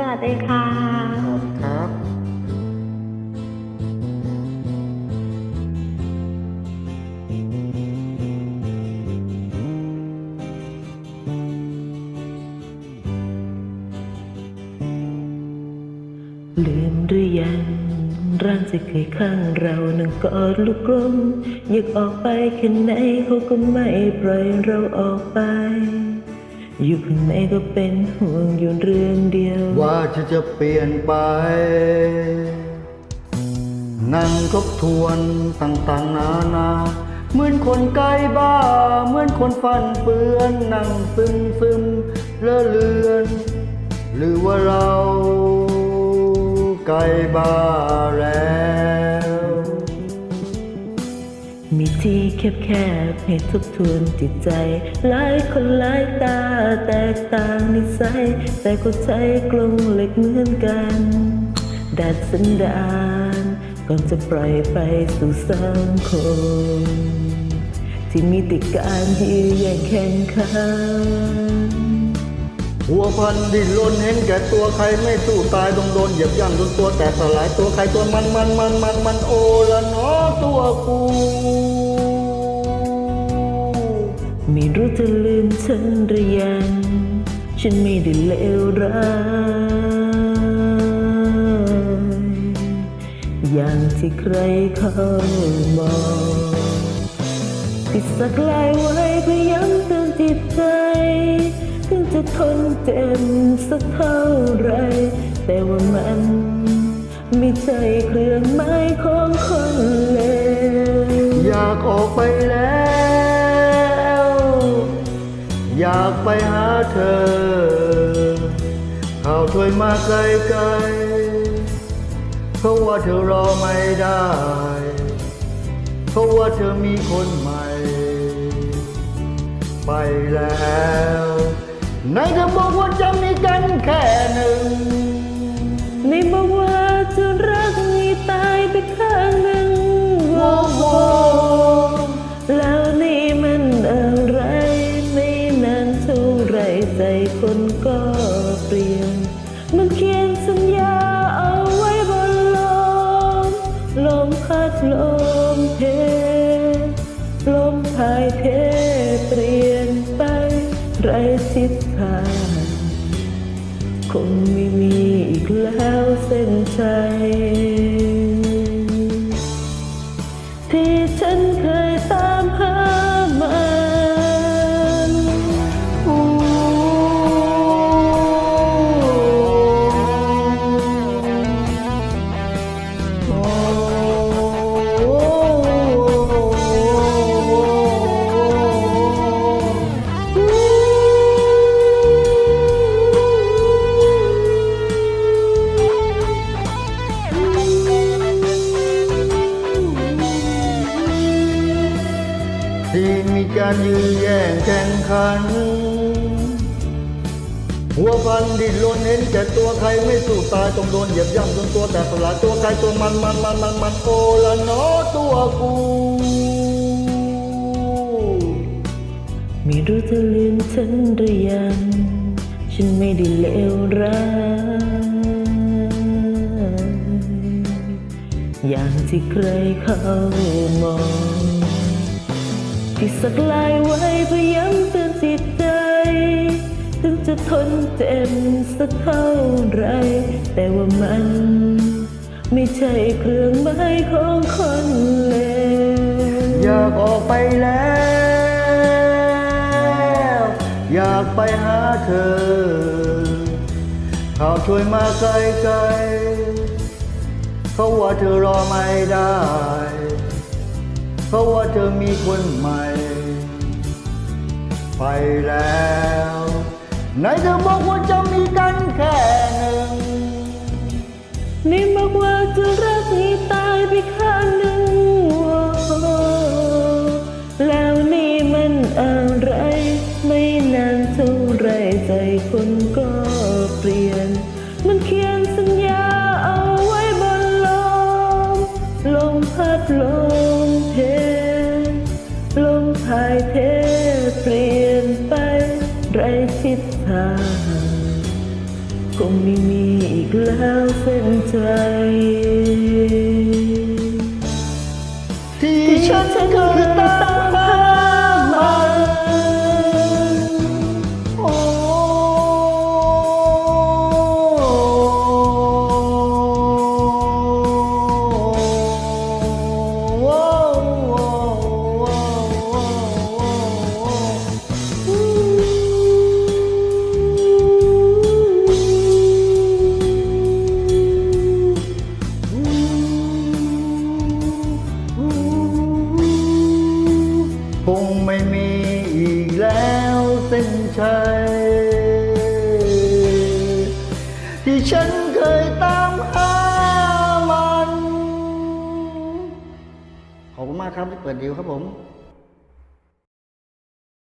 วัสดีค่ะครับลืมหรือยังร่างที่เคยข้างเรานั่งกอดลูกกลมอยากออกไปแค่ไหนเขาก็ไม่ปล่อยเราออกไป อยู่ข้างในก็เป็นห่วงอยู่เรื่องเดียว ว่าจะจะเปลี่ยนไป นั่งทบทวนต่างๆนานา เหมือนคนใกล้บ้า เหมือนคนฟันเฟือนนั่งซึมซึมเลอะเลือน หรือว่าเราใกล้บ้า ที่แคบให้ทบทวนจิตใจ หลายคนหลายตาแตกต่างนิสัย แต่ก็ใจกลงเหล็กเหมือนกัน ดัดสันดานก่อนจะปล่อยไปสู่สังคมที่มีต่การยื้อแย่งแข่งขันหัวพันดิ้นรนเห็นแก่ตัวใครไม่สู้ตายต้องโดนเหยียบย่ำจนตัวแตกสลายตัวใครตัวมันมันมันมันมันโอละเนาะตัวกู ไม่รู้จะลืมฉันหรือยัง ฉันไม่ได้เลวร้ายอย่างที่ใครเขามองที่สักลายไว้พื่อย้ำเตือนจิตใจถึงจะทนเจ็บสักเท่าไร แต่ว่ามันไม่ใช่เครื่องหมายของคนเลวอยากออกไปแล้วากไปหาเธอข้าช่วยมาไกลๆเพราะว่าเธอรอไม่ได้ เพราะว่าเธอมีคนใหม่ ไปแล้ว พัดลมเพลมพายเทเปลี่ยนไปไรทิศทางคงไม่มีอีกแล้วเส้นใจ การยื้อแย่งแข่งขัน หัวพันดิ้นรนเห็นแก่ตัวใครไม่สู้ตายต้องโดนเหยียบย่ำจนตัวแตกสลายตัวใครตัวมันมันมันมันมันโอละนาะตัวกูไม่รู้จะลืมฉันหรือยัง ฉันไม่ได้เลวร้ายอย่างที่ใครเขามอง ที่สักลายไว้เพื่อย้ำเตือนจิตใจ ถึงจะทนเจ็บสักเท่าไร แต่ว่ามัน ไม่ใช่เครื่องหมายของคนเลวอยากออกไปแล้ว อยากไปหาเธอเขาช่วยมาไกลๆเขาว่าเธอรอไม่ได้ เพราะว่าเธอมีคนใหม่ ไปแล้วไหนเธอบอกว่าจะมีกันแค่หนึ่งนี่บอกว่าจะรักให้ตายไปข้างหนึ่งแล้วนี่มันอะไร งคงไม่มีอีกแล้วเส้นใจ ที่ฉันเคยตาม ใจ ที่ฉันเคยตามหามัน ขอบคุณมากครับที่เปิดดีวครับผม